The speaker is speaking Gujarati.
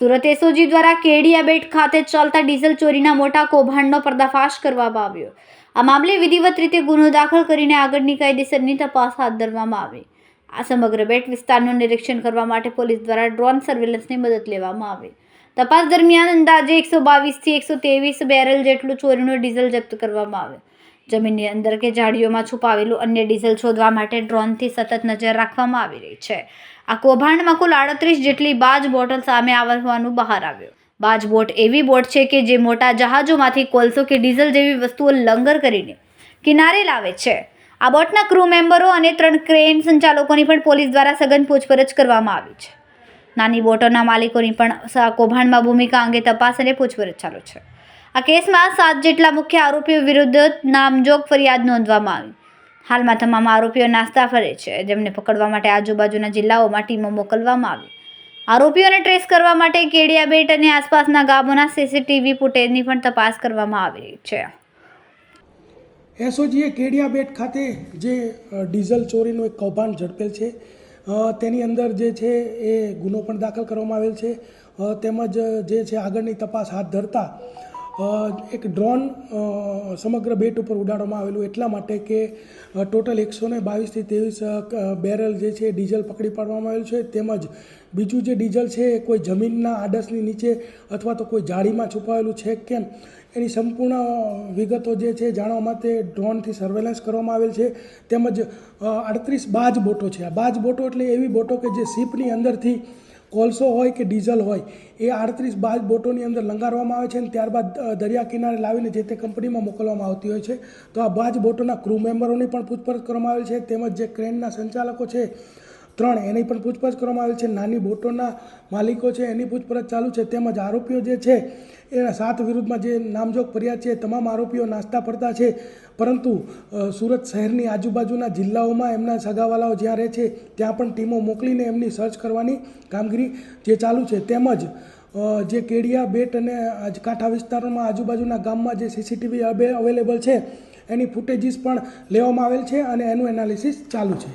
સુરત એસઓજી દ્વારા કેડિયા બેટ ખાતે ચાલતા ડીઝલ ચોરીના મોટા કૌભાંડનો પર્દાફાશ કરવામાં આવ્યો. આ મામલે વિધિવત રીતે ગુનો દાખલ કરીને આગળની કાયદેસરની તપાસ હાથ ધરવામાં આવી. આ સમગ્ર બેટ વિસ્તારનું નિરીક્ષણ કરવા માટે પોલીસ દ્વારા ડ્રોન સર્વેલન્સની મદદ લેવામાં આવી. તપાસ દરમિયાન અંદાજે એકસો બાવીસથી એકસો ત્રેવીસ બેરલ જેટલું ચોરીનું ડીઝલ જપ્ત કરવામાં આવ્યું. જમીનની અંદર કે ઝાડીઓમાં છુપાવેલું અન્ય ડીઝલ શોધવા માટે ડ્રોનથી સતત નજર રાખવામાં આવી રહી છે. આ કૌભાંડમાં કુલ આડત્રીસ જેટલી બાજ બોટલ સામે આવવાનું બહાર આવ્યું. બાજ બોટ એવી બોટ છે કે જે મોટા જહાજોમાંથી કોલસો કે ડીઝલ જેવી વસ્તુઓ લંગર કરીને કિનારે લાવે છે. આ બોટના ક્રૂ મેમ્બરો અને ત્રણ ક્રેન સંચાલકોની પણ પોલીસ દ્વારા સઘન પૂછપરછ કરવામાં આવી છે. નાની બોટોના માલિકોની પણ કૌભાંડમાં ભૂમિકા અંગે તપાસ અને પૂછપરછ ચાલુ છે. આ કેસમાં સાત જેટલા મુખ્ય આરોપીઓ વિરુદ્ધ નામજોગ ફરિયાદ નોંધવામાં આવી. હાલમાં તમામ આરોપીઓ નાસ્તા ફરે છે. જેમને પકડવા માટે આજુબાજુના જિલ્લાઓમાં ટીમો મોકલવામાં આવી. આરોપીઓને ટ્રેસ કરવા માટે કેડિયા બેટ અને આસપાસના ગામોના સીસીટીવી ફૂટેજની પણ તપાસ કરવામાં આવી છે. એસઓજીએ કેડિયાબેટ ખાતે જે ડીઝલ ચોરીનું એક કૌભાંડ ઝડપેલ છે. તેની અંદર જે છે એ ગુનો પણ દાખલ કરવામાં આવેલ છે. તેમજ જે છે આગળની તપાસ હાથ ધરતા એક ડ્રોન સમગ્ર બેટ ઉપર ઉડાડવામાં આવેલું એટલા માટે કે ટોટલ એકસો ને બાવીસથી ત્રેવીસ બેરલ જે છે ડીઝલ પકડી પાડવામાં આવેલું છે. તેમજ બીજું જે ડીઝલ છે એ કોઈ જમીનના આડસની નીચે અથવા તો કોઈ જાળીમાં છુપાયેલું છે કેમ? એની સંપૂર્ણ વિગતો જે છે જાણવા માટે ડ્રોનથી સર્વેલન્સ કરવામાં આવેલ છે. તેમજ અડત્રીસ બાજ બોટો છે. આ બાજ બોટો એટલે એવી બોટો કે જે શિપની અંદરથી કોલસો હોય કે ડીઝલ હોય, એ આડત્રીસ બાજ બોટોની અંદર લંગારવામાં આવે છે અને ત્યારબાદ દરિયા કિનારે લાવીને જે તે કંપનીમાં મોકલવામાં આવતી હોય છે. તો આ બાજ બોટોના ક્રૂ મેમ્બરોની પણ પૂછપરછ કરવામાં આવે છે. તેમજ જે ક્રેનના સંચાલકો છે, ત્રણ, એની પણ પૂછપરછ કરવામાં આવેલ છે. નાની બોટોના માલિકો છે, એની પૂછપરછ ચાલુ છે. તેમજ આરોપીઓ જે છે એના સાત વિરુદ્ધમાં જે નામજોગ ફરિયાદ છે તમામ આરોપીઓ નાસ્તા પડતા છે. પરંતુ સુરત શહેરની આજુબાજુના જિલ્લાઓમાં એમના સગાવાલાઓ જ્યાં રહે છે, ત્યાં પણ ટીમો મોકલીને એમની સર્ચ કરવાની કામગીરી જે ચાલુ છે. તેમજ જે કેડિયા, બેટ અને કાંઠા વિસ્તારોમાં આજુબાજુના ગામમાં જે સીસીટીવી અવેલેબલ છે, એની ફૂટેજીસ પણ લેવામાં આવેલ છે અને એનું એનાલિસિસ ચાલુ છે.